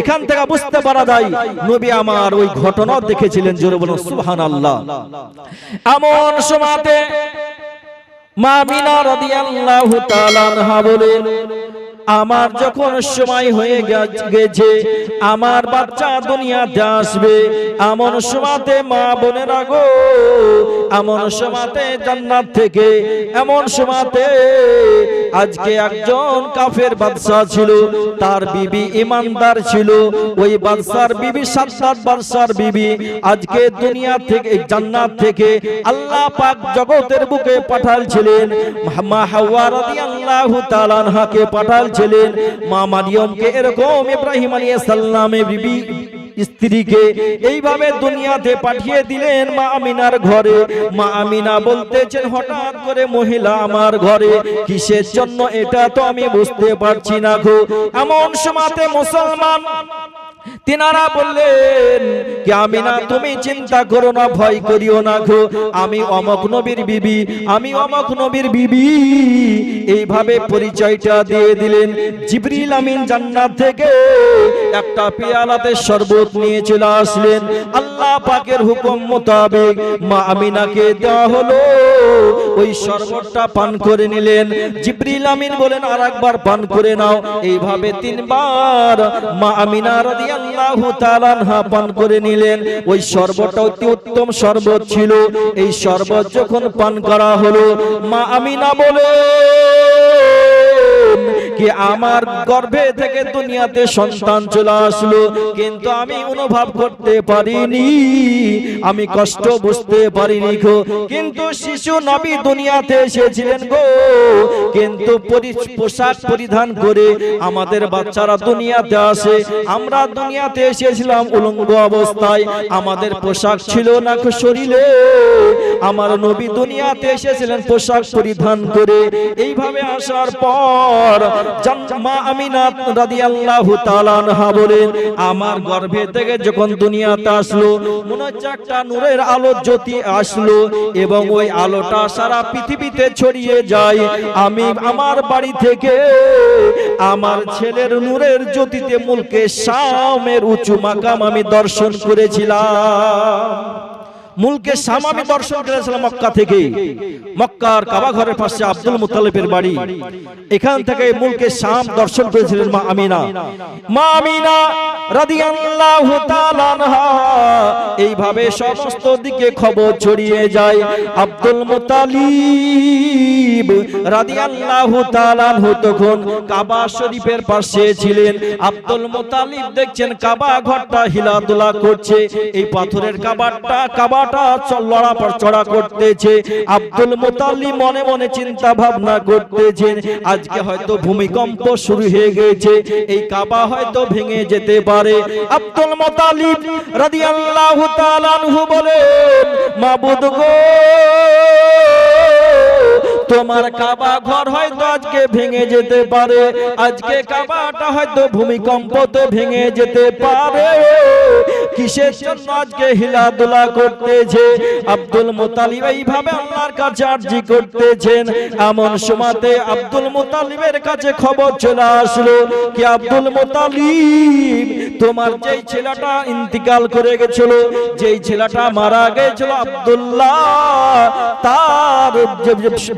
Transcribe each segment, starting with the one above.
এখান থেকে বুঝতে পারা যায়, নবী আমার ওই ঘটনা দেখেছিলেন, জোরে বলুন সুহান আল্লাহ এমন সময়তে মা মিনা রাদিয়াল্লাহু তাআলা বলেন আমার যখন সময় হয়ে গেছে আমার বাচ্চা দুনিয়াতে আসবে। এমন সময়তে মা বোনেরা গো, এমন সময়তে জান্নাত থেকে, এমন সময়তে আজকে একজন কাফের বাদশা ছিল, তার বিবি ইমানদার ছিল। ওই বাদশার বিবি সাত সাত বাদশার বিবি আজকে দুনিয়া থেকে, জান্নাত থেকে আল্লাহ পাক জগতের বুকে পাঠালছিলেন মা হাওয়া রাদিয়াল্লাহু তাআলা আনহাকে পাঠালছিলেন মা মারিয়মকে এরকম ইব্রাহিম আলাইহিস সালামের বিবি স্ত্রীকে এইভাবে দুনিয়াতে পাঠিয়ে দিলেন মা আমিনার ঘরে। মা আমিনা বলতেছেন, হঠাৎ করে মহিলা আমার ঘরে, কিসের জন্য এটা তো আমি বুঝতে পারছি না গো। এমন সময়তে মুসলমান তিনারা বললেন, কি আমি না, তুমি চিন্তা করো না, ভয় করিও না গো। আমি অমক নবীর বিবি, আমি অমক নবীর বিবি। এইভাবে পরিচয়টা দিয়ে দিলেন। জিবরিল আমিন জান্নাত থেকে একটা পেয়ালাতে শরবত নিয়ে চলে আসলেন। আল্লাহ পাকের হুকুম মোতাবেক মা আমিনাকে দেওয়া হলো। ওই শরবতটা পান করে নিলেন। জিবরিল আমিন বলেন আর একবার পান করে নাও। এইভাবে তিনবার মা আমিনা পান করে নিলেন। ওই শরবতটা অতি উত্তম শরবত ছিল। এই শরবত যখন পান করা হলো, মা আমিনা বলে কি আমার গর্ভে থেকে দুনিয়াতে সন্তান চলে আসলো? কিন্তু আমি অনুভব করতে পারিনি। আমি কষ্ট বুঝতে পারিনি গো। কিন্তু শিশু নবী দুনিয়াতে এসেছিলেন গো। কিন্তু পোশাক পরিধান করে আমাদের বাচ্চারা দুনিয়াতে আসে। আমরা দুনিয়াতে এসেছিলাম উলঙ্গ অবস্থায়। আমাদের পোশাক ছিল না শরীরে। আমার নবী দুনিয়াতে এসেছিলেন পোশাক পরিধান করে। এইভাবে আসার পর মা আমিনা রাদিয়াল্লাহু আমার গর্ভে থেকে যখন দুনিয়াতে আসলো, মনে হচ্ছে একটা নূরের আলো জ্যোতি আসলো এবং ওই আলোটা সারা পৃথিবীতে ছড়িয়ে যায়। আমি আমার বাড়ি থেকে আমার ছেলের নূরের জ্যোতিতে মুলকে শামের উঁচু মাকাম আমি দর্শন করেছিলাম। মুলকে শাম আমি দর্শন করেছিলাম মক্কা থেকে মক্কার কাবা ঘরের পাশে আব্দুল মুতালিবের বাড়ি। এখান থেকে মুলকে শাম দর্শন করেছিলেন মা আমিনা। মা আমিনা রাদিয়াল্লাহু তাআলা আনহা। এইভাবে সমস্ত দিকে খবর ছড়িয়ে যায় আব্দুল মুতালিব। রাদিয়াল্লাহু তাআলা তখন কাবা শরীফের পাশে ছিলেন। আব্দুল মুতালিব দেখছেন কাবা ঘরটা হিলাদুলা করছে। এই পাথরের কাবাটা আব্দুল মনে মনে চিন্তা ভাবনা আজকে হয়তো ভূমিকম্প শুরু হয়ে গেছে, এই হয়তো ভেঙে যেতে পারে। গো, তোমার ঘর হয়তো আজকে ভেঙে যেতে পারে, আজকে হয়তো ভেঙে যেতে পারে। কিসের জন্য আজকে হিলাদুলা করতেছে? আব্দুল মুতালিব এইভাবে আল্লাহর কাছে আরজি করতেছেন। এমন সময়তে আব্দুল মুতালিবের কাছে খবর চলে আসলো কি আব্দুল মুতালিব, তোমার যেই ছেলেটা ইন্তিকাল করে গেছিল, যেই ছেলেটা মারা গেছিল আব্দুল্লাহ, তার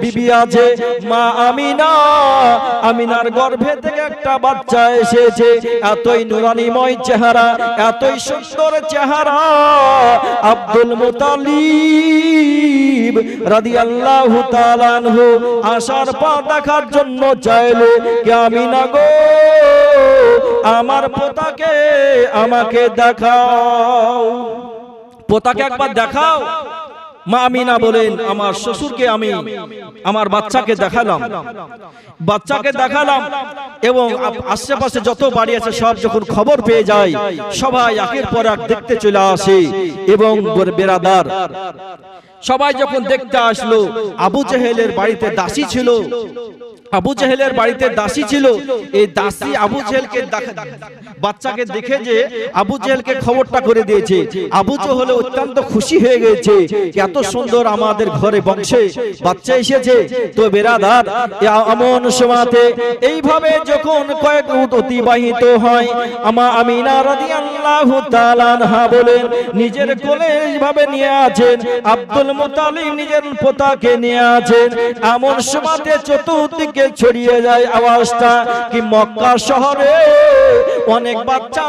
বিবি আছে, মা আমিনা, আমিনার গর্ভে থেকে একটা বাচ্চা এসেছে। এতই নুরানিময় চেহারা, এতই সুন্দর চেহারা আব্দুল মুতালিব রাদিয়াল্লাহু তাআলা আনহু আসার পা দেখার জন্য চাইলে কে আমিনা গো? আমার পোতাকে আমাকে দেখাও। পোতাকে একবার দেখাও। মা আমিনা বলেন, আমার শ্বশুরকে আমি, আমার বাচ্চাকে দেখালাম। বাচ্চাকে দেখালাম এবং আশেপাশে যত বাড়ি আছে সব যখন খবর পেয়ে যায়, সবাই একের পর এক দেখতে চলে আসে এবং বেড়াদার। বেরাদার সবাই যখন দেখতে আসলো, আবু জেহেলের বাড়িতে দাসী ছিল। আবু জেহেলের বাড়িতে দাসী ছিল। এই দাসী আবু জেহেলকে বাচ্চাকে দেখে যে আবু জেহেলকে খবরটা করে দিয়েছে। আবু জেহেল অত্যন্ত খুশি হয়ে গেছে এত সুন্দর আমাদের ঘরে বংশে বাচ্চা এসেছে। তো বেরাদার এমন সময়তে এইভাবে যখন কয়েক উট অতিবাহিত হয়, আমা আমিনা রাদিয়াল্লাহু তাআলা বলেন, নিজের কোলে এইভাবে নিয়ে আছেন আব্দুল মুতালিব নিজের পোতাকে নিয়ে এমন চতুর্দিকে ছড়িয়ে যায় আওয়াজটা কি মক্কা শহরে? অনেক বাচ্চা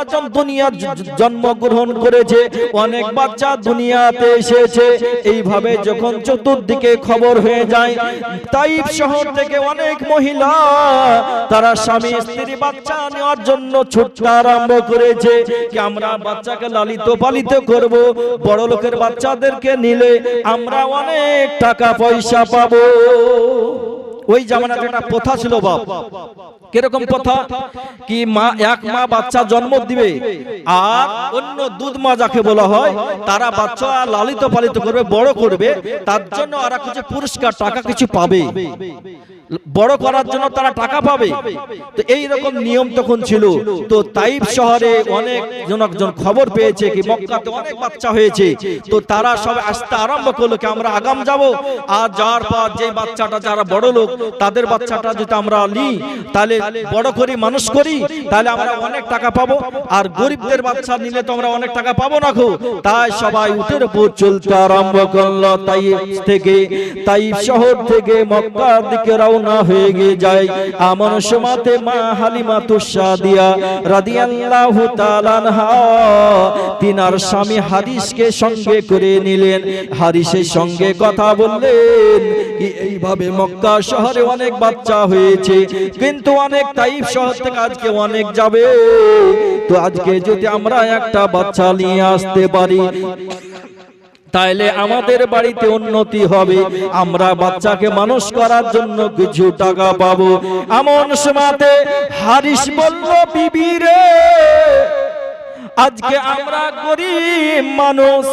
জন্মগ্রহণ করেছে, অনেক বাচ্চা দুনিয়াতে এসেছে। এইভাবে যখন চতুর্দিকে খবর হয়ে যায় তাইব শহর থেকে অনেক মহিলা, তারা স্বামী, স্ত্রী, বাচ্চা নেওয়ার জন্য ছুটতে আরম্ভ করেছে। আমরা বাচ্চাকে লালিত পালিত করব? বড় লোকের বাচ্চাদেরকে নিলে আমরা অনেক টাকা পয়সা পাবো। ওই জামানাতে একটা প্রথা ছিল বাপ। কীরকম প্রথা? কি মা, এক মা বাচ্চা জন্ম দিবে আর অন্য দুধ মা যাকে বলা হয়, তারা বাচ্চা লালিত পালিত করবে, বড় করবে, তার জন্য আর কিছু পুরস্কার, টাকা কিছু পাবে। বড় করার জন্য তারা টাকা পাবে। তো এই রকম নিয়ম তখন ছিল। তো তাইব শহরে অনেক জনকজন খবর পেয়েছে কি মক্কাতে অনেক বাচ্চা হয়েছে। তো তারা সব আসতে আরম্ভ করল কি, আমরা আগাম যাব। আর যাওয়ার পর যে বাচ্চাটা যারা বড় লোক তাদের বাচ্চাটা যদি আমরা নিই তাহলে বড় করি, মানুষ করি, তাহলে আমরা অনেক টাকা পাবো। আর গরিবদের বাচ্চা নিলে তো আমরা অনেক টাকা পাবো না গো। তাই সবাই উঠের উপর চলতে আরম্ভ করল। তাই থেকে তাই শহর থেকে মক্কার দিকে রওনা হয়ে গিয়ে যায় আমন সমাতে মা হালিমা তুসাদিয়া রাদিয়াল্লাহু তাআলা তিনার স্বামী হারিসকে সঙ্গে করে নিলেন। হারিসের সঙ্গে কথা বললেন এইভাবে মক্কা শহরে অনেক বাচ্চা হয়েছে, কিন্তু অনেক তাইফ শহর থেকে আজকে অনেক যাবে। তো আজকে যদি আমরা একটা বাচ্চা নিয়ে আসতে পারি, তাইলে আমাদের বাড়িতে উন্নতি হবে। আমরা বাচ্চাকে মানুষ করার জন্য কিছু টাকা পাবো। এমন সময়তে হারিস বলল, বিবি রে, আজকে আমরা গরিব মানুষ।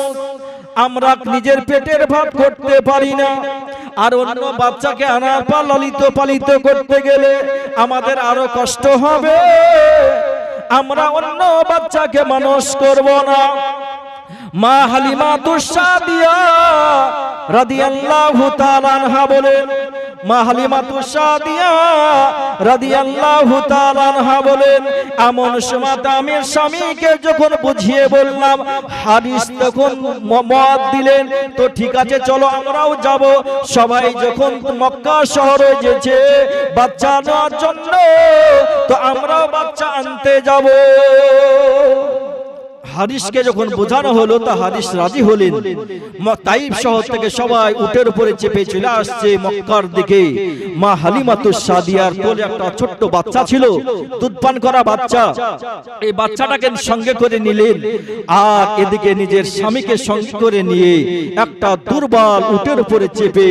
আমরা নিজের পেটের ভাব করতে পারি না। আর অন্য বাচ্চাকে আনার পর লালিত পালিত করতে গেলে আমাদের আরও কষ্ট হবে। আমরা অন্য বাচ্চাকে মানুষ করব না। মা হালিমা তুসাদিয়া রাদিয়াল্লাহু তাআলা আনহা বলেন। মা হালিমা তুসাদিয়া রাদিয়াল্লাহু তাআলা আনহা বলেন, এমন সময় আমি স্বামীকে যখন বুঝিয়ে বললাম, হাদিস তখন মত দিলেন, তো ঠিক আছে, চলো আমরাও যাব। সবাই যখন মক্কা শহরে যেছে বাচ্চা নেওয়ার জন্য, তো আমরাও বাচ্চা আনতে যাব। হারিসকে যখন বোঝানো হলো, তা হারিস রাজি হলেন। তাইব শহর থেকে সবাই উটের উপরে চেপে চলে আসছে মক্কার দিকে। মা হালিমাতু সাদিয়ার কোলে একটা ছোট্ট বাচ্চা ছিল দুধ পান করা বাচ্চা। এই বাচ্চাটাকে সঙ্গে করে নিলেন, আর এদিকে নিজের স্বামীকে সঙ্গে করে নিয়ে একটা দুর্বল উটের উপরে চেপে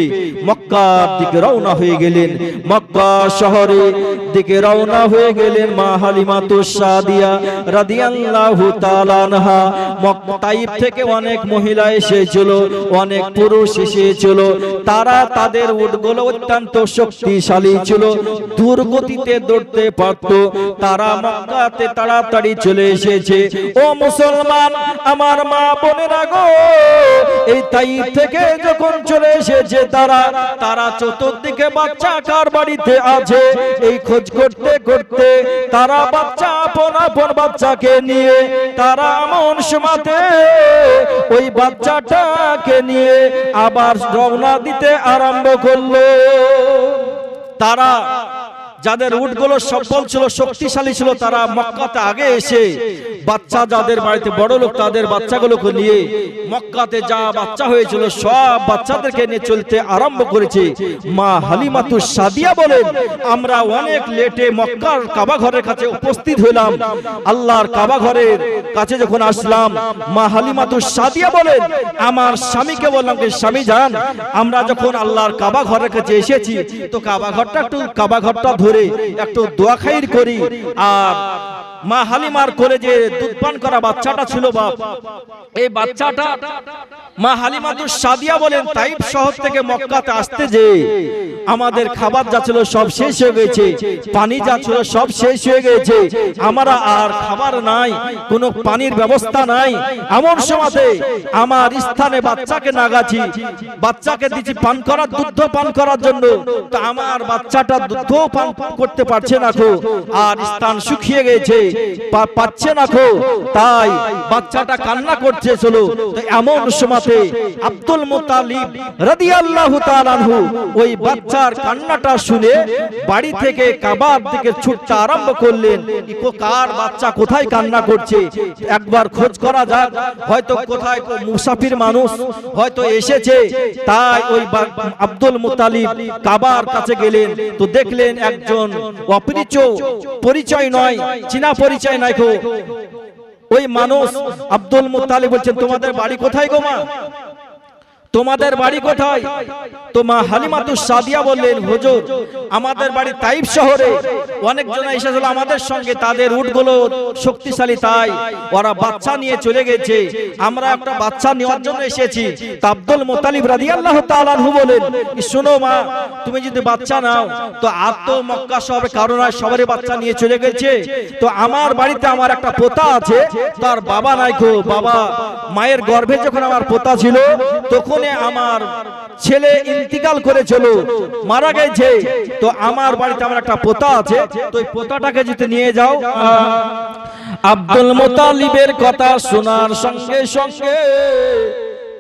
মক্কার দিকে রওনা হয়ে গেলেন। মক্কা শহরে দিকে রওনা হয়ে গেলেন মা হালিমাতু সাদিয়া রাদিয়াল্লাহু তাআলা আনহা থেকে অনেক মহিলা এসেছিল, অনেক পুরুষ এসেছিল। তারা তাদের উটগুলো অত্যন্ত শক্তিশালী ছিল, দুর্গতিতে দৌড়তে পারত। তারা মক্কাতে তাড়াতাড়ি চলে এসেছে। ও মুসলমান, আমার মা এই তাইব থেকে যখন চলে এসেছে তারা তারা চতুর্দিকে বাচ্চা কার বাড়িতে আছে। এই খোঁজ করতে করতে তারা বাচ্চা আপন আপন বাচ্চাকে নিয়ে, তারা এমন সময়তে ওই বাচ্চাটাকে নিয়ে আবার রওনা দিতে আরম্ভ করল। তারা যাদের উটগুলো সফল ছিল শক্তিশালী ছিল তারা মক্কাতে আগে এসে বাচ্চা যাদের বাড়িতে বড় লোক তাদের বাচ্চাগুলোকে নিয়ে মক্কাতে যা বাচ্চা হয়েছিল সব বাচ্চাদেরকে নিয়ে চলতে আরম্ভ করেছে। মা হালিমাতু সাদিয়া বলেন আমরা অনেক লেটে মক্কার কাবা ঘরের কাছে উপস্থিত হইলাম। আল্লাহর কাবা ঘরের কাছে যখন আসলাম মা হালিমাতু সাদিয়া বলেন আমার স্বামীকে বললাম যে স্বামী যান আমরা যখন আল্লাহর কাবা ঘরের কাছে এসেছি তো কাবা ঘরটা একটু কাবা ঘরটা ধরে একটু দোয়া খাইর করি। আর মা হালিমার কোলে যে দুধ পান করা বাচ্চাটা ছিল বাপ, এই বাচ্চাটা মা হালিমাতুর সাদিয়া বলেন তাইব শহর থেকে মক্কাতে আসতে যে আমাদের খাবার যা ছিল সব শেষ হয়ে গেছে, পানি যা ছিল সব শেষ হয়ে গেছে, আমরা আর খাবার নাই, কোনো পানির ব্যবস্থা নাই, এমন সময়তে আমার স্থানে বাচ্চাকে নাগাছি, বাচ্চাকে দিচ্ছি পান করার দুধ পান করার জন্য, তো আমার বাচ্চাটা দুধ পান করতে পারছে না খো আর স্থান শুকিয়ে গেছে পাচ্ছে না খো তাই বাচ্চাটা কান্না করছে চলো এমন সময়তে আব্দুল রাদিয়াল্লাহু তাআলা আনহু ওই বাচ্চার কান্নাটা শুনে বাড়ি থেকে কাবার ছুটতে আরম্ভ করলেন। কার বাচ্চা কোথায় কান্না করছে? একবার খোঁজ করা যাক। হয়তো কোথায় মুসাফির মানুষ হয়তো এসেছে। তাই ওই আব্দুল মুতালিব কাবার কাছে গেলেন। তো দেখলেন একজন অপরিচয়, পরিচয় নয়, চীনা পরিচয় নাই গো। ওই মানুষ আব্দুল মুতালি বলছেন তোমাদের বাড়ি কোথায় গো মা? তোমাদের বাড়ি কোথায়? তো মা হালিমাতু সাদিয়া বললেন, হুজুর, আমাদের বাড়ি তাইব শহরে। অনেকজন এসেছিল আমাদের সঙ্গে, তাদের উটগুলো শক্তিশালী তাই। ওরা বাচ্চা নিয়ে চলে গেছে। আমরা একটা বাচ্চা নেওয়ার জন্য এসেছি। তা আব্দুল মোতালিব রাদিয়াল্লাহু তাআলা আনহু বলেন "ই শোনো মা, তুমি যদি বাচ্চা নাও, তো আর তো মক্কা শহরে কারণ আর সবারই বাচ্চা নিয়ে চলে গেছে। তো আমার বাড়িতে আমার একটা পোতা আছে, তার বাবা নাই গো, বাবা। মায়ের গর্ভে যখন আমার পোতা ছিল তখন আমার ছেলে ইন্তিকাল করে করেছিল মারা গেছে, তো আমার বাড়িতে আমার একটা পোতা আছে, তো ওই পোতাটাকে যদি নিয়ে যাও, আব্দুল মোতালিবের কথা শোনার সঙ্গে সঙ্গে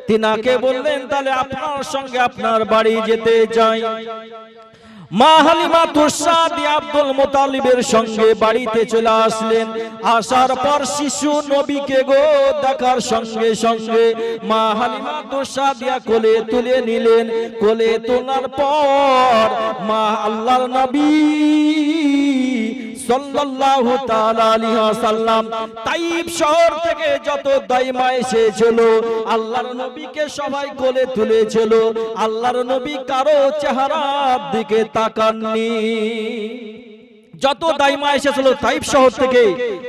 তিনাকে বললেন, তাহলে আপনার সঙ্গে আপনার বাড়ি যেতে চাই। মা হালিমা তুসাদি আব্দুল মোতালিবের সঙ্গে বাড়িতে চলে আসলেন। আসার পর শিশু নবীকে গো দেখার সঙ্গে সঙ্গে মা হালিমা তুসাদিয়া কোলে তুলে নিলেন। কোলে তোলার পর মা আল্লাহর নবী সাল্লাল্লাহু তাআলা আলাইহি ওয়াসাল্লাম তাইব শহর থেকে যত দাইমা এসেছিল, আল্লাহর নবীকে সবাই কোলে তুলেছিল, আল্লাহর নবী কারও চেহারার দিকে তাকাননি। যত দাইমা এসেছিল তাইব শহর থেকে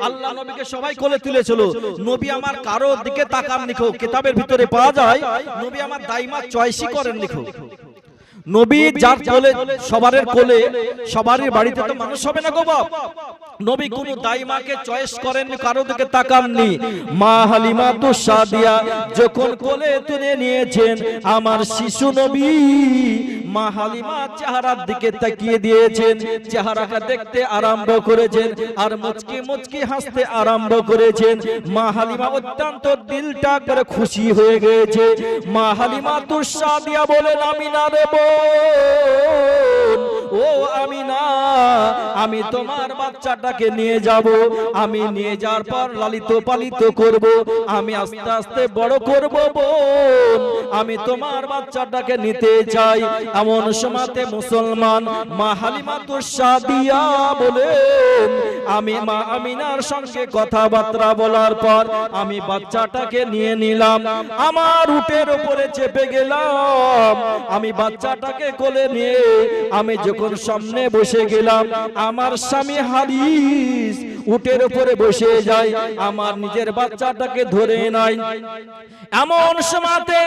আল্লাহ নবীকে সবাই কোলে তুলেছিল। নবী আমার কারও দিকে তাকান লিখো কিতাবের ভিতরে পাওয়া যায়, নবী আমার দাইমা চয়েসই করেন লিখো নবী যার কোলে সবারের কোলে সবারই বাড়িতে তো মানুষ হবে না গো বাপ। নবী কোন দাইমাকে চয়েস করেন কারও দিকে তাকাননি। মা হালিমা তো সাদিয়া যখন কোলে তুলে নিয়েছেন আমার শিশু নবী। মা হালিমা চেহারার দিকে তাকিয়ে দিয়েছেন চেহারাকে দেখতে আরম্ভ করেছেন আর মুচকি মুচকি হাসতে আরম্ভ করেছেন। মা হালিমা অত্যন্ত দিলটা করে খুশি হয়ে গেছে। মা হালিমা তুষাদিয়া বলেন আমি না বোন ও আমি না আমি তোমার বাচ্চাটাকে নিয়ে যাব। আমি নিয়ে যাওয়ার পর লালিত পালিত করব। আমি আস্তে আস্তে বড় করব বোন। আমি তোমার বাচ্চাটাকে নিতে চাই। এমন সময়তে মুসলমান মা হালিমা তুষাদিয়া বলেন, আমি মা আমিনার সঙ্গে কথাবার্তা বলার পর আমি বাচ্চাটাকে নিয়ে নিলাম। আমার উটের উপরে চেপে গেলাম। আমি বাচ্চাটাকে কোলে নিয়ে আমি যখন সামনে বসে গেলাম, আমার স্বামী হারিস উটের উপরে বসে যায়, আমার নিজের বাচ্চাটাকে ধরে নাই। এমন সময়তে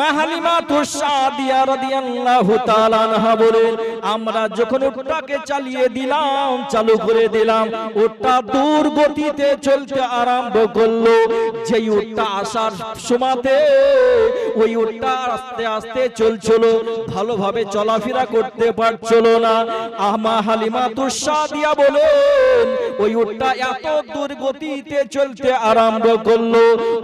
মাহালিমা তুষাদিয়া রাদিয়াল্লাহু তাআলা আনহা বলেন, আমরা যখন উটটাকে চালিয়ে দিলাম, চালু করে দিলাম, উটটা দূর গতিতে চলতে আরম্ভ করল। যেই উটটা আসার সময়তে ওই উটটা আস্তে আস্তে চলছিল, ভালোভাবে চলাফেরা করতে পারছিল না। আমা হালিমা তুষাদিয়া বলেন, ওই উটটা এত দুর্গতিতে গতিতে চলতে আরম্ভ করল।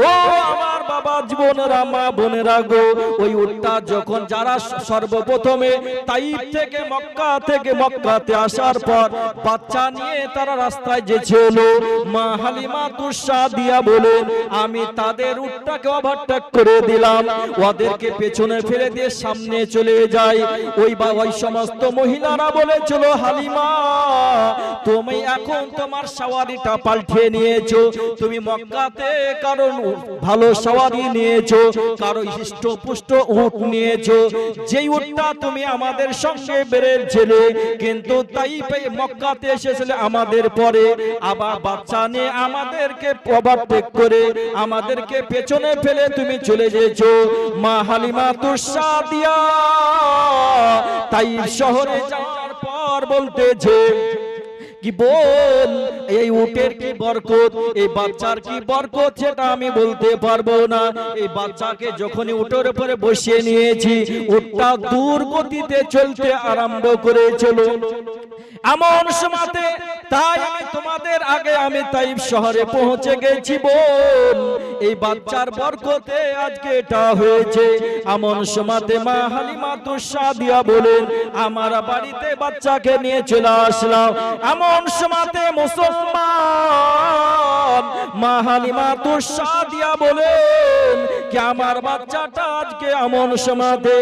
ও আমার বাবা জীবনেরা মা বোনেরা গো, ওই উটটা যখন যারা সর্বপ্রথমে তাইব থেকে মক্কা থেকে মক্কাতে আসার পর বাচ্চা নিয়ে তারা রাস্তায় যে ছিল মা হালিমা তুষা দিয়া বলেন আমি তাদের উটটাকে ওভারটেক করে দিলাম, ওদেরকে পেছনে ফেলে দিয়ে সামনে চলে যাই। ওই বা, ওই সমস্ত মহিলারা বলেছিল হালিমা, তুমি এখন তোমার সওয়ারিটা পাল্টে নিয়েছো, তুমি মক্কাতে কারণ ভালো সওয়ারি সওয়ারি নিয়েছো, কারও হৃষ্টপুষ্ট উট নিয়েছো। যেই উটটা তুমি আমাদের সঙ্গে বেড়েছিলে, কিন্তু তাই মক্কাতে এসেছিলে আমাদের পরে। আবার বাচ্চা নিয়ে আমাদেরকে ওভারটেক করে, আমাদেরকে পেছনে ফেলে তুমি চলে যেছো মা হালিমা তুষাদিয়া তাই শহরে যাওয়ার পর বলতেছে, কি বল এই উটের কি বরকত? এই বাচ্চার কি বরকত সেটা আমি বলতে পারব না। এই বাচ্চাকে যখনই উটের উপরে বসিয়ে নিয়েছি, উটটা দূর গতিতে চলতে আরম্ভ করেছিল। এমন সময়তে তাই আমি তোমাদের আগে আমি তাইব শহরে পৌঁছে গেছি বোন। এই বাচ্চার বরকতে আজকে এটা হয়েছে। এমন সময়তে মা হালিমা তুষাদিয়া বলেন, আমার বাড়িতে বাচ্চাকে নিয়ে চলে আসলাম। এমন সময়তে মুসলমান মা হালিমা তুষাদিয়া বলেন কি আমার বাচ্চাটা আজকে এমন সময়তে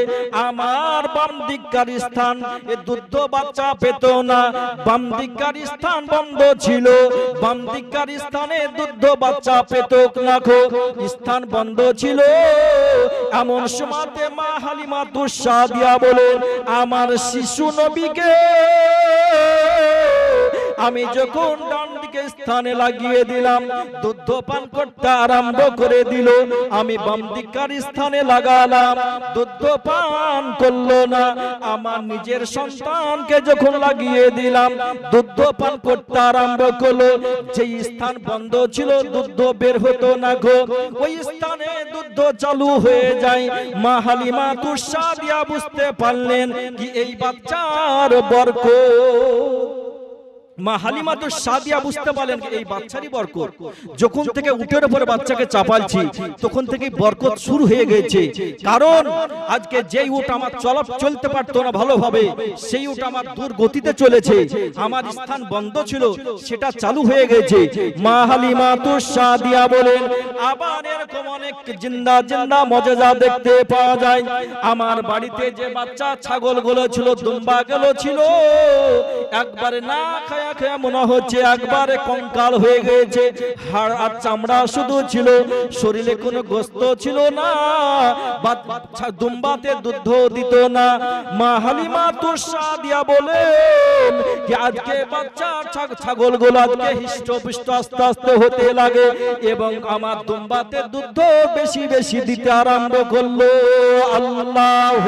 আমার বাম দিককার স্থান এ দুধ বাচ্চা পেত না। বাম দিককার স্থান বন্ধ ছিল। বাম দিককার স্থানে দুধ বাচ্চা পেত না খো। স্থান বন্ধ ছিল। এমন সময়তে মা হালিমা তুষাদিয়া বলেন আমার শিশু নবীকে আমি যখন ডান দিকে স্থানে লাগিয়ে দিলাম দুধ পান করতে আরম্ভ করে দিল আমি বাম দিকার স্থানে লাগালাম দুধ পান করল না। আমার নিজের সন্তানকে যখন লাগিয়ে দিলাম দুধ পান করতে আরম্ভ করল। যে স্থান বন্ধ ছিল দুধ বের হতো না গো। ওই স্থানে দুধ চালু হয়ে যায়। মা হালিমা তুষা দিয়া বুঝতে পারলেন কি এই বাচ্চার বরকত। মা হালিমা তো সাদিয়া বুঝতে পারলেন এই বাচ্চারই বরকত। যখন থেকে উটের উপরে বাচ্চাকে চাপালছি, তখন থেকে বরকত শুরু হয়ে গেছে। কারণ আজকে যেই উট আমার চলা চলতে পারতো না ভালোভাবে, সেই উট আমার দূর গতিতে চলেছে। আমার স্থান বন্ধ ছিল, সেটা চালু হয়ে গেছে। মা হালিমা তো সাদিয়া বলেন, আবার এরকম অনেক জিন্দা জিন্দা মজাজা দেখতে পাওয়া যায়। আমার বাড়িতে যে বাচ্চা ছাগলগুলো ছিল, দুম্বা গুলো ছিল। একবারে না খায়া খায়া মনে হচ্ছে, একবারে কঙ্কাল হয়ে গেছে হাড় আর চামড়া শুধু ছিল, শরীরে কোনো গোস্ত ছিল না দুম্বাতে দুধ দিত না। মা হালিমা তুষা দিয়া বলেন যে, আজকে বাচ্চা ছাগলগুলো আজকে হৃষ্টপুষ্ট আস্তে আস্তে হতে লাগে এবং আমার দুম্বাতে দুধ বেশি বেশি দিতে আরম্ভ করল। আল্লাহ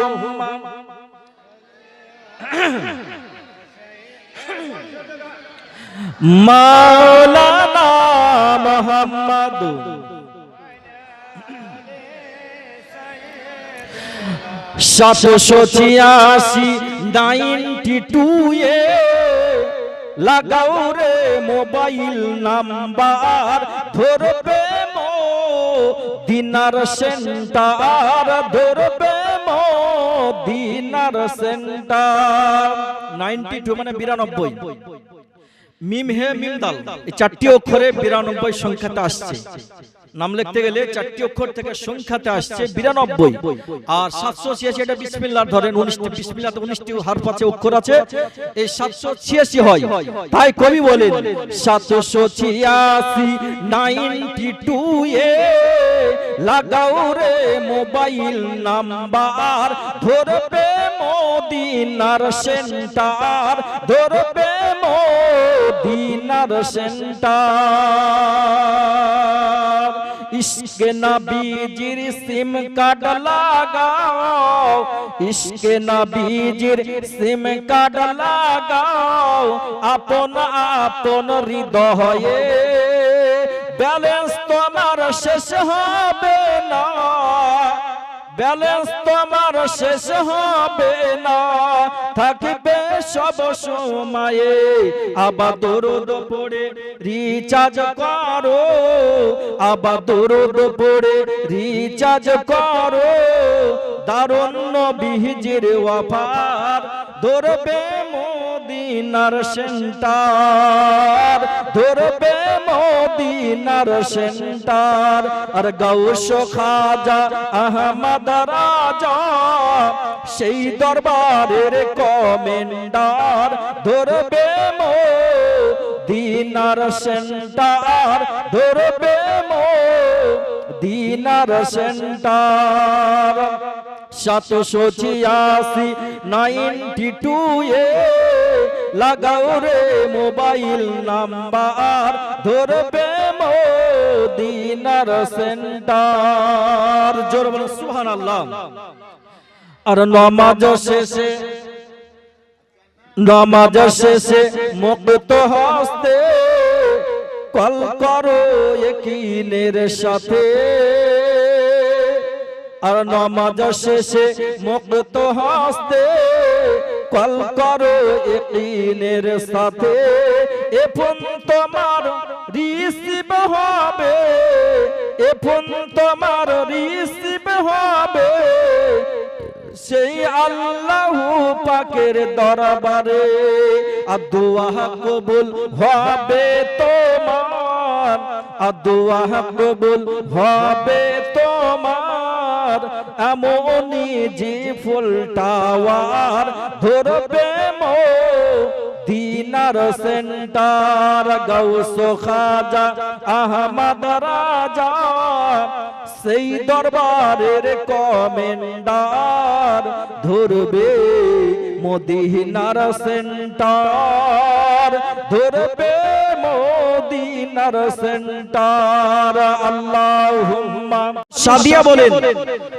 মাওলানা মোহাম্মদ। সাতশো ছিয়াশি নাইনটি টু এ লাগাও রে মোবাইল নাম্বার। ধরবে মো দিনার সেন্টার, ধরবে Mo Dinar centre. Ninety two মানে বিরানব্বই। মিম হে মিম এই চারটি অক্ষরে বিরানব্বই সংখ্যাতে আসছে। নাম লিখতে গেলে চারটি অক্ষর থেকে সংখ্যাতে আসছে বিরানব্বই। আর সাতশো ছিয়াশি এটা বিসমিল্লাহ ধরেন উনিশটি বিসমিল্লাতে উনিশটি হারফ আছে অক্ষর আছে। এই সাতশো ছিয়াশি হয়। তাই কবি বলেন, সাতশো ছিয়াশি নাইনটি টু এ লাগাও রে মোবাইল নাম্বার। ধরবে মোদিনার সেন্টার। ধরবে মোদিনার সেন্টার। ইশকে নবীজির সিম কার্ড লাগাও। ইশকে নবীজির সিম কার্ড লাগাও। আপন আপন হৃদয়ে ব্যালেন্স তোমার শেষ হবে না। ব্যালেন্স তোমার শেষ হবে না। থাকবে সব সময়ে। আবার দরদ পড়ে রিচার্জ করো। আবার দরদ পড়ে রিচার্জ করো। দারুণ বিহিজির ওয়াফার ধরবে মোদিনার সেন্টার, ধরবে মোদিনার সেন্টার। আর গৌস খাজা আহমদ রাজা, সেই দরবারের কমেন্ডার। ধরবে দিনার সেন্টার, ধরবে মো দিন মদিনার সেন্টার। সাতশো ছিয়াশি, নাইনটি টু এ লাগাও রে মোবাইল নাম্বার, ধরবে মদিনার সেন্টার। জোর বলো সুহান আল্লাহ আর নামাজ শেষে নামাজ শেষে মুক্ত হস্তে কল করো একিনের সাথে। আর নামাজ শেষে মুক্ত হস্তে কল করো একিনের সাথে, এ ফোন তোমার রিসিভ হবে, এ ফোন তোমার রিসিভ হবে। সেই আল্লাহ পাকের দরবারে আদুয়া কবুল হবে তোমার আদুয়া কবুল হবে তোমার। এমনই জি ফুল টাওয়ার ধরবে মো দিনার সেন্টার গৌস খাজা আহমদ রাজা, সেই দরবারের কমেন্ডার ধরবে মদিনার সেন্টার, ধরবে মদিনার সেন্টার। আল্লাহুম্মা সাদিয়া বলেন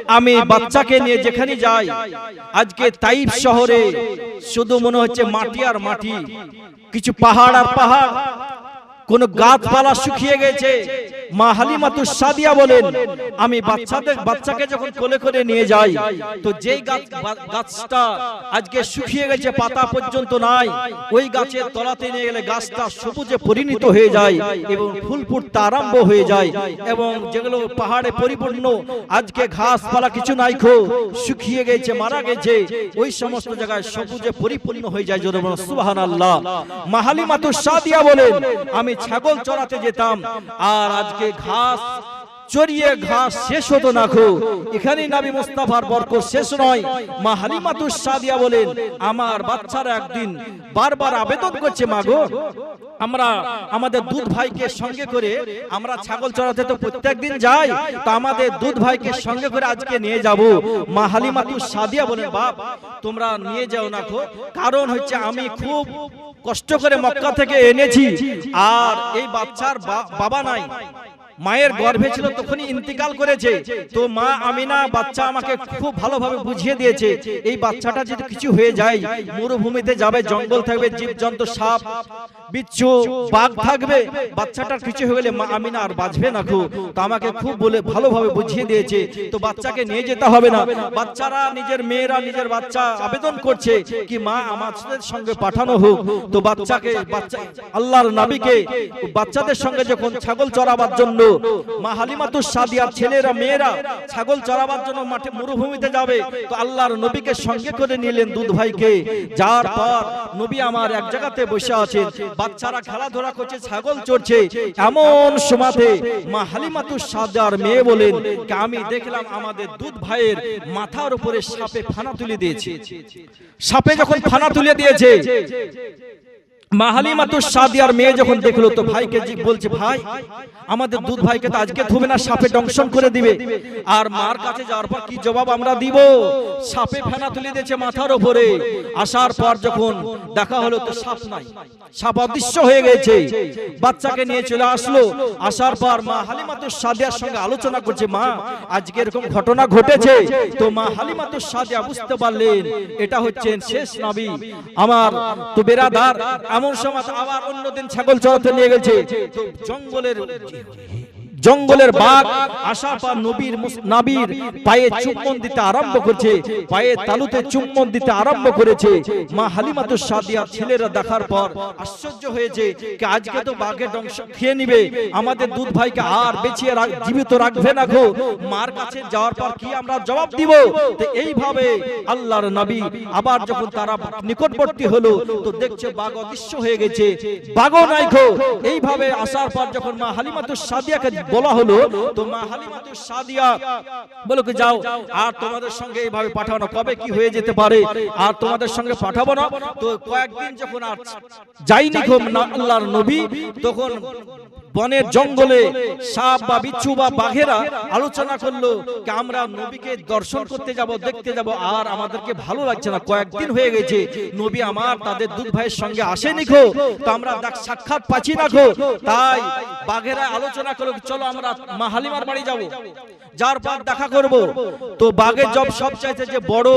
আমি বাচ্চাকে নিয়ে যেখানে যাই আজকে তাইফ শহরে শুধু মনে হচ্ছে মাটি আর মাটি কিছু পাহাড় আর পাহাড়। কোন গাছপালা শুকিয়ে গেছে। মা হালিমাতু সাদিয়া বলেন, আমি বাচ্চাদের, বাচ্চাকে যখন কোলে করে নিয়ে যাই, তো যেই গাছ, গাছটা আজকে শুকিয়ে গেছে, পাতা পর্যন্ত নাই, ওই গাছের তলাতে নিয়ে গেলে গাছটা সবুজে পরিণত হয়ে যায় এবং ফুল ফুটতে আরম্ভ হয়ে যায় এবং যেগুলো পাহাড়ে পরিপূর্ণ, আজকে ঘাসপালা কিছু নাই খো, শুকিয়ে গেছে, মারা গেছে, ওই সমস্ত জায়গায় সবুজে পরিপূর্ণ হয়ে যায় বলো, সুবহানাল্লাহ। মাহালিমাতু সাদিয়া বলেন, আমি ছাগল চড়াতে যেতাম। আর আজকে ঘাস চড়িয়ে ঘাস শেষ হতো না খো এখানে নাবি মুস্তাফার বরকত শেষ নয়। মা হালিমাতু সাদিয়া বলেন আমার বাচ্চারা একদিন বারবার আবেদন করছে মাগো আমরা আমাদের দুধ ভাইকে সঙ্গে করে আমরা ছাগল চড়াতে তো প্রত্যেকদিন যাই তো আমাদের দুধ ভাইকে সঙ্গে করে আজকে নিয়ে যাব। মা হালিমাতু সাদিয়া বলেন বাপ তোমরা নিয়ে যাও না খো কারণ হচ্ছে আমি খুব কষ্ট করে মক্কা থেকে এনেছি। আর এই বাচ্চার বাবা নাই। মায়ের গর্ভে ছিল তখনই ইন্তিকাল করেছে। তো মা আমিনা বাচ্চা আমাকে খুব ভালোভাবে বুঝিয়ে দিয়েছে। এই বাচ্চাটা যদি কিছু হয়ে যায় মরুভূমিতে যাবে জঙ্গল থাকবে জীবজন্তু সাপ বিচ্ছু বাঘ থাকবে। বাচ্চাটার কিছু হয়ে গেলে মা আমিনা আর বাঁচবে না খুব। তো আমাকে খুব। বলে ভালোভাবে বুঝিয়ে দিয়েছে তো বাচ্চাকে নিয়ে যেতে হবে না বাচ্চারা নিজের মেয়েরা নিজের বাচ্চা আবেদন করছে কি মা আমাদের সঙ্গে পাঠানো হোক তো বাচ্চাকে বাচ্চা আল্লাহর নবীকে বাচ্চাদের সঙ্গে যখন ছাগল চড়াবার জন্য মা হালিমাতু সাদিয়ার ছেলেরা, মেয়েরা ছাগল চড়াবার জন্য মাঠে মরুভূমিতে যাবে। তো আল্লাহর নবীকে সঙ্গে করে নিলেন দুধ ভাইকে। যার পর নবী আমার এক জায়গাতে বসে আছেন। বাচ্চারা খেলাধুলা করছে, ছাগল চড়ছে। এমন সময়তে মা হালিমাতু সাদিয়ার মেয়ে বলেন আমি দেখলাম আমাদের দুধ ভাইয়ের মাথার উপরে সাপে ফানা তুলে দিয়েছে। সাপে যখন ফানা তুলে দিয়েছে মাহালিমাতু সাদিয়ার মেয়ে যখন দেখল তো ভাইকে বলছে ভাই আমাদের দুধ ভাইকে তো আজকে থুবে না সাপে দংশন করে দিবে। আর মার কাছে যাওয়ার পর কি জবাব আমরা দিব? সাপে ফেনা তুলে দিয়েছে মাথার উপরে আসার পর যখন দেখা হলো তো সাপ নাই। সাপ অদৃশ্য হয়ে গেছে। বাচ্চাকে নিয়ে চলে আসলো। আসার পর মা হালিমাতু সাদিয়ার সঙ্গে আলোচনা করছে মা আজকে এরকম ঘটনা ঘটেছে। তো মা হালিমাতু সাদিয়া বুঝতে পারলেন এটা হচ্ছেন শেষ নবী আমার তো বেরাদার এমন সময় আবার অন্যদিন ছাগল চড়াতে নিয়ে গেছে। জঙ্গলের জঙ্গলের বাঘ আসার পর নবীর নাবির পায়ে চুম্বন দিতে আরম্ভ করছে পায়ে তালুতে চুম্বন দিতে আরম্ভ করেছে। মা হালিমাতুর সাদিয়া ছেলেরা দেখার পর আশ্চর্য হয়েছে যে আজকে তো বাঘের দংশ খেয়ে নিবে। আমাদের দুধ ভাইকে আর বেঁচিয়ে জীবিত রাখবে না গো। মার কাছে যাওয়ার পর কি আমরা জবাব দিব? তো এইভাবে আল্লাহর নবী আবার যখন তারা নিকটবর্তী হলো তো দেখছে বাঘ অদৃশ্য হয়ে গেছে। বাঘও নাই গো। এইভাবে আসার পর যখন মা হালিমাতুর সাদিয়াকে বলা হলো তো মা হালিমাতুর সাদিয়া, বলো কি যাও, আর তোমাদের সঙ্গে এইভাবে পাঠানো কবে কি হয়ে যেতে পারে, আর তোমাদের সঙ্গে পাঠাবো না? তো কয়েকদিন যখন আর যাইনি না আল্লাহর নবী, তখন বনের জঙ্গলে সাপ বা বিচ্ছু বা বাঘেরা আলোচনা করল যে আমরা নবীকে দর্শন করতে যাব দেখতে যাব। আর আমাদেরকে ভালো লাগছে না। কয়েকদিন হয়ে গেছে। নবী আমার তাদের দুধ ভাইয়ের সঙ্গে আসেনি খো তো আমরা দেখ সাক্ষাৎ পাচ্ছি না খো তাই বাঘেরা আলোচনা করল চলো আমরা মা হালিমার বাড়ি যাব। যার পর দেখা করব। তো বাঘের জব সব চাইছে যে বড়।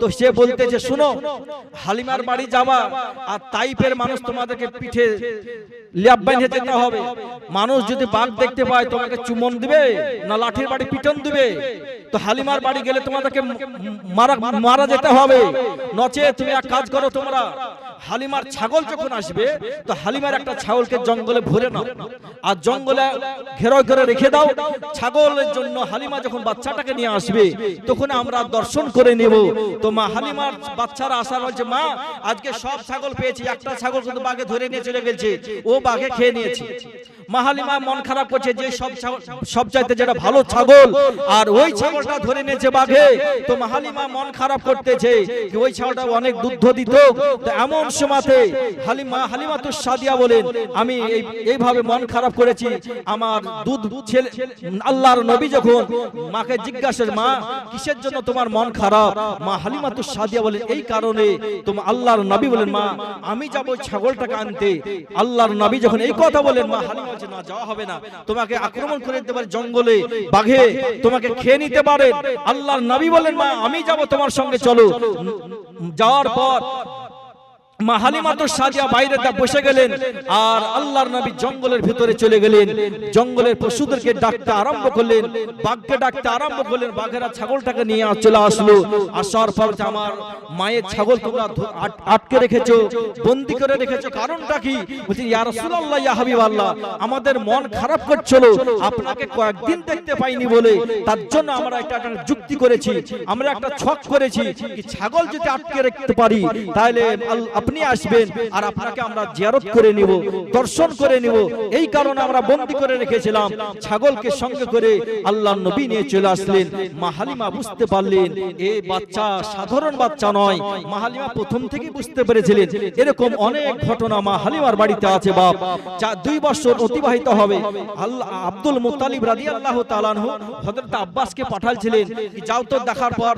তো সে বলতে যে শুনো হালিমার বাড়ি যাবা। আর তাইপের মানুষ তোমাদেরকে পিঠে ল্যাব বাঁধে যেতে হবে মানুষ যদি বাঘ দেখতে পায়, তোমাকে চুমন দিবে না লাঠির বাড়ি পিটন দিবে? তো হালিমার বাড়ি গেলে তোমাদেরকে মারা মারা যেতে হবে। নচে তুমি এক কাজ করো তোমরা হালিমার ছাগল যখন আসবে তো হালিমার একটা ছাগলকে জঙ্গলে ভরে নাও। আর জঙ্গলে ঘেরো ঘেরো রেখে দাও। ছাগলের জন্য হালিমা যখন বাচ্চাটাকে নিয়ে আসবে তখন আমরা দর্শন করে নেব। তো মা হালিমার বাচ্চারা আসার বলছে মা আজকে সব ছাগল পেয়েছি একটা ছাগল শুধু বাঘে ধরে নিয়ে চলে গেছে ও বাঘে খেয়ে নিয়েছে। মা হালিমা মন খারাপ করছে যে সব সব চাইতে যেটা ভালো ছাগল আর ওই ছাগলটা ধরে নিয়েছে বাঘে। তো মা হালিমা মন খারাপ করতেছে ওই ছাগলটা অনেক দুধ দিত। তো এমন সময়তে হালিমা হালিমা তো সাদিয়া বলেন, আমি এইভাবে মন খারাপ করেছি। আমার দুধ ছেলে, আল্লাহর নবী যখন মাকে জিজ্ঞাসা মা, কিসের জন্য তোমার মন খারাপ? মা হালিমা তো সাদিয়া বলেন, এই কারণে তোমার আল্লাহর নবী বলেন, মা, আমি যাব ছাগলটাকে আনতে। আল্লাহর নবী যখন এই কথা বলেন, মা হালিমা বলছে, না, যাওয়া হবে না। তোমাকে আক্রমণ করে দিতে পারে জঙ্গলে, বাঘে, তোমাকে খেয়ে নিতে পারে। আল্লাহর নবী বলেন, মা, আমি যাব তোমার সঙ্গে, চলো। যাওয়ার পর সাজিয়া বাইরে তা বসে গেলেন আর আল্লাহর নবী জঙ্গলের ভিতরে চলে গেলেন। জঙ্গলের পশুদেরকে ডাকতে আরম্ভ করলেন, বাঘকে ডাকতে আরম্ভ করলেন, বাঘেরা ছাগলটাকে নিয়ে চলে আসলো। আসার পর আমার মায়ের ছাগল তোমরা আটকে রেখেছো, বন্দি করে রেখেছো, কারণটা কি? বলছি, ইয়া রাসূলুল্লাহ, ইয়া হাবিবাল্লাহ, আমাদের মন খারাপ করছিল, আপনাকে কয়েকদিন দেখতে পাইনি বলে। তার জন্য আমরা একটা যুক্তি করেছি, আমরা একটা ছক করেছি, কি ছাগল যদি আটকে রাখতে পারি, তাহলে আপনি আসবেন আর আপনাকে আমরা জিয়ারত করে নিব, দর্শন করে নিব। এই কারণে আমরা বন্দি করে রেখেছিলাম। ছাগলকে সঙ্গে করে আল্লাহ নবী নিয়ে চলে আসলেন। মা হালিমা বুঝতে পারলেন এই বাচ্চা সাধারণ বাচ্চা নয়। মা হালিমা প্রথম থেকেই বুঝতে পেরেছিলেন, এরকম অনেক ঘটনা মা হালিমার বাড়িতে আছে বাপ, যা দুই বছর অতিবাহিত হবে। আল্লাহ আব্দুল মুতালিব রাদিয়াল্লাহু তাআলা আনহু হযরত আব্বাসকে পাঠালছিলেন যাও তো দেখার পর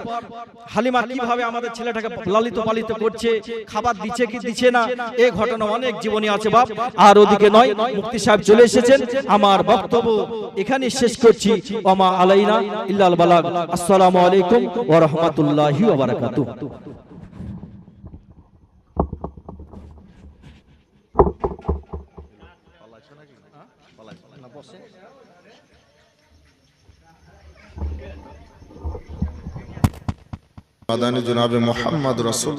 হালিমা কীভাবে আমাদের ছেলেটাকে লালিত পালিত করছে, খাবার দিচ্ছে কি দিচ্ছে না? এই ঘটনা অনেক জীবনী আছে বাপ। আর ওদিকে নয় মুফতি সাহেব চলে এসেছেন। আমার বক্তব্য এখানে শেষ করছি। ওমা আলাইনা ইল্লাল বালাগ। আসসালামু আলাইকুম ওয়া রাহমাতুল্লাহি ওয়া বারাকাতুহু মাদানী জনাবে মোহাম্মদ রসুল